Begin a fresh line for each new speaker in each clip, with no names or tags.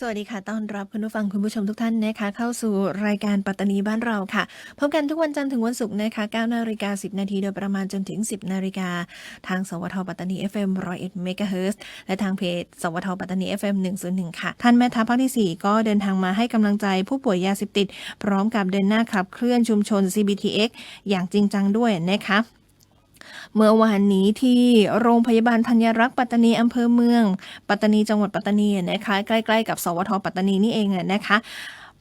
สวัสดีค่ะ ต้อนรับคุณผู้ฟังคุณผู้ชมทุกท่านนะคะ เข้าสู่รายการปัตตานีบ้านเราค่ะ พบกันทุกวันจันทร์ถึงวันศุกร์นะคะ9นาฬิกา10 นาทีโดยประมาณจนถึง 10 นาฬิกา ทางสวทปัตตานี FM 101เมกะเฮิรตซ์และทางเพจ สวทปัตตานี FM 101 ค่ะ ท่านแม่ทัพภาคที่ 4 ก็เดินทางมาให้กำลังใจผู้ป่วยยาเสพติด พร้อมกับเดินหน้าขับเคลื่อนชุมชน CBTX อย่างจริงจังด้วยนะคะ เมื่อวานนี้ที่โรงพยาบาลธัญรักษ์ปัตตานีอำเภอเมือง ปัตตานีจังหวัดปัตตานีนะคะใกล้ๆกับสวทปัตตานีนี่เองนะคะ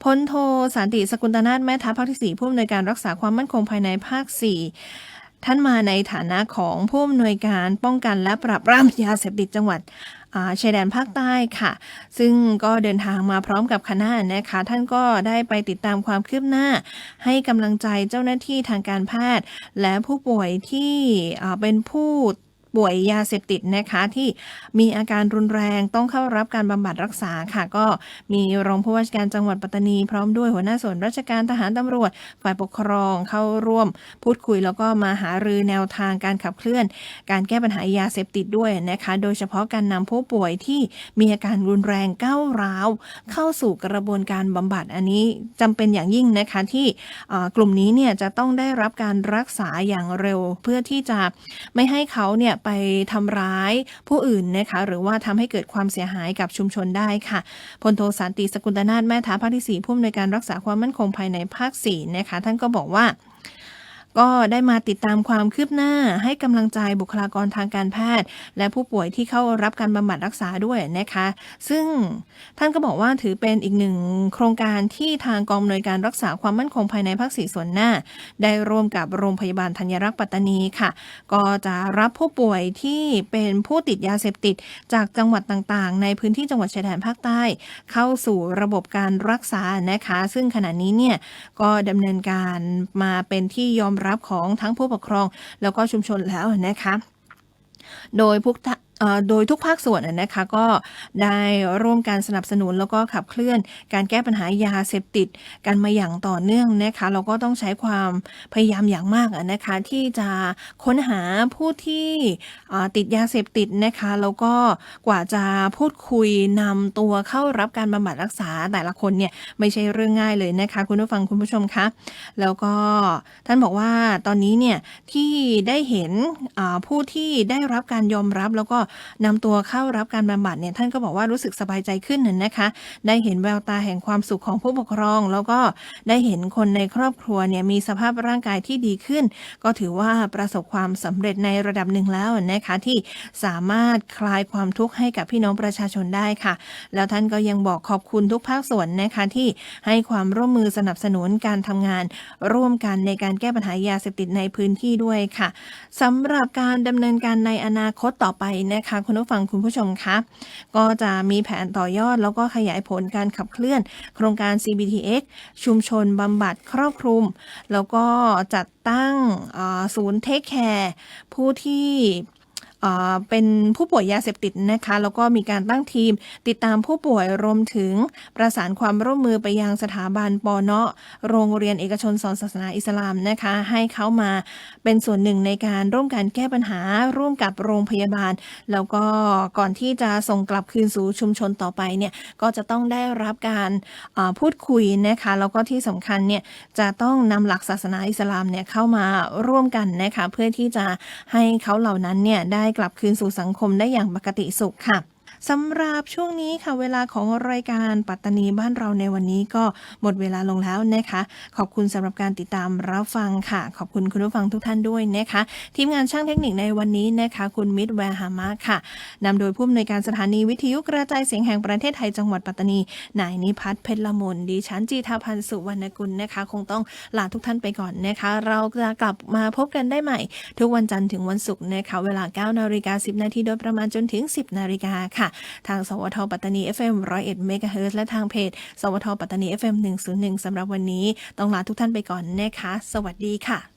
พลโทสันติสกุลตนาถแม่ทัพภาคที่ 4 ผู้อำนวยการรักษาความมั่นคงภายในภาค 4 ท่านมาในฐานะของผู้อำนวยการป้องกันและปราบปรามยาเสพติดจังหวัด ชายแดนภาคใต้ค่ะ ซึ่งก็เดินทางมาพร้อมกับคณะนะคะ ท่านก็ได้ไปติดตามความคืบหน้า ให้กำลังใจเจ้าหน้าที่ทางการแพทย์ และผู้ป่วยที่เป็นผู้ ป่วยยาเสพติดนะคะที่มีอาการรุนแรงต้องเข้ารับการบำบัดรักษาค่ะ ก็มีรองผู้ว่าราชการจังหวัดปัตตานี พร้อมด้วยหัวหน้าส่วนราชการทหารตำรวจ ฝ่ายปกครองเข้าร่วม พูดคุยแล้วก็มาหารือแนวทางการขับเคลื่อน การแก้ปัญหายาเสพติดด้วยนะคะ โดยเฉพาะการนำผู้ป่วยที่มีอาการรุนแรงก้าวร้าว เข้าสู่กระบวนการบำบัดอันนี้จำเป็นอย่างยิ่งนะคะที่กลุ่มนี้เนี่ยจะต้องได้รับการรักษาอย่างเร็ว เพื่อที่จะไม่ให้เขาเนี่ยไปทำร้ายผู้อื่นนะคะหรือว่าทำให้เกิดความเสียหายกับชุมชนได้ค่ะพลโทสันติสกุลตนาถแม่ทัพภาคที่ 4 ผู้อำนวยการรักษาความมั่นคงภายในภาค4นะคะท่านก็บอกว่า ก็ได้มาติดตามความคืบหน้าให้กำลังใจบุคลากรทางการแพทย์ และผู้ป่วยที่เข้ารับการบำบัดรักษาด้วยนะคะ ซึ่งท่านก็บอกว่าถือเป็นอีกหนึ่งโครงการที่ทางกองอำนวยการรักษาความมั่นคงภายในภาคสี่ส่วนหน้า ได้ร่วมกับโรงพยาบาลธัญรักษ์ปัตตานีค่ะ ก็จะรับผู้ป่วยที่เป็นผู้ติดยาเสพติด จากจังหวัดต่างๆ ในพื้นที่จังหวัดชายแดนภาคใต้ เข้าสู่ระบบการรักษานะคะ ซึ่งขณะนี้เนี่ยก็ดำเนินการมาเป็นที่ยอมรับของทั้งผู้ปกครอง แล้วก็ชุมชนแล้วนะคะโดยพวก เอ่อโดยทุกภาคส่วนน่ะนะคะก็ได้ร่วมการสนับสนุนแล้วก็ขับเคลื่อนการแก้ปัญหายาเสพติดกันมาอย่างต่อเนื่องนะคะเราก็ต้องใช้ความพยายามอย่างมากอะนะคะที่จะค้นหาผู้ที่อ่าติดยาเสพติดนะคะแล้วก็กว่าจะพูดคุยนำตัวเข้ารับการบำบัดรักษาแต่ละคนเนี่ยไม่ใช่เรื่องง่ายเลยนะคะคุณผู้ฟังคุณผู้ชมคะแล้วก็ท่านบอกว่าตอนนี้เนี่ยที่ได้เห็นอ่าผู้ที่ได้รับการยอมรับแล้วก็นำตัวเข้ารับการบำบัดเนี่ยท่านก็บอกว่ารู้สึกสบายใจขึ้นน่ะนะคะ ได้เห็นแววตาแห่งความสุขของผู้ปกครอง แล้วก็ได้เห็นคนในครอบครัวเนี่ยมีสภาพร่างกายที่ดีขึ้น ก็ถือว่าประสบความสำเร็จในระดับหนึ่งแล้วนะคะที่สามารถคลายความทุกข์ให้กับพี่น้องประชาชนได้ค่ะ แล้วท่านก็ยังบอกขอบคุณทุกภาคส่วนนะคะที่ให้ความร่วมมือสนับสนุนการทำงาน ร่วมกันในการแก้ปัญหายาเสพติดในพื้นที่ด้วยค่ะสำหรับการดำเนินการในอนาคตต่อไปนะคะ คุณผู้ฟังคุณผู้ชมคะก็จะมีแผนต่อยอด แล้วก็ขยายผลการขับเคลื่อน โครงการ CBTX ชุมชนบำบัดครอบคลุม แล้วก็จัดตั้งศูนย์เทคแคร์ผู้ที่ เป็นผู้ป่วยยาเสพติดนะคะแล้วก็มีการตั้งทีม ติดตามผู้ป่วยรวมถึงประสานความร่วมมือไปยังสถาบันปอเนาะโรงเรียนเอกชนสอนศาสนาอิสลามนะคะ ให้เขามาเป็นส่วนหนึ่งในการร่วมกันแก้ปัญหาร่วมกับโรงพยาบาล แล้วก็ก่อนที่จะส่งกลับคืนสู่ชุมชนต่อไปเนี่ยก็จะต้องได้รับการพูดคุยนะคะแล้วก็ที่สำคัญเนี่ยจะต้องนำหลักศาสนาอิสลามเนี่ยเข้ามาร่วมกันนะคะเพื่อที่จะให้เขาเหล่านั้นเนี่ยได้กลับคืนสู่สังคมได้อย่างปกติสุขค่ะ สำหรับช่วงนี้ค่ะเวลาของรายการปัตตานีบ้านเราในวันนี้ก็หมดเวลาลงแล้วนะคะ ขอบคุณสำหรับการติดตามรับฟังค่ะ ขอบคุณคุณผู้ฟังทุกท่านด้วยนะคะ ทีมงานช่างเทคนิคในวันนี้นะคะ คุณมิตรแวร์ฮามาค่ะนำโดยผู้อำนวยการสถานีวิทยุกระจายเสียงแห่งประเทศไทยจังหวัดปัตตานีนายนิพัฒน์เพชรละมนดิฉันจีทาพันธ์สุวรรณกุลนะคะ คงต้องลาทุกท่านไปก่อนนะคะ เราจะกลับมาพบกันได้ใหม่ ทุกวันจันทร์ถึงวันศุกร์นะคะเวลา9นาฬิกา10นาทีโดยประมาณจนถึง 10นาฬิกาค่ะทางสวทปัตตานี FM 101เมกะเฮิร์และทางเพจ สวทปัตตานี FM 101สำหรับวันนี้ ต้องลาทุกท่านไปก่อนนะคะ สวัสดีค่ะ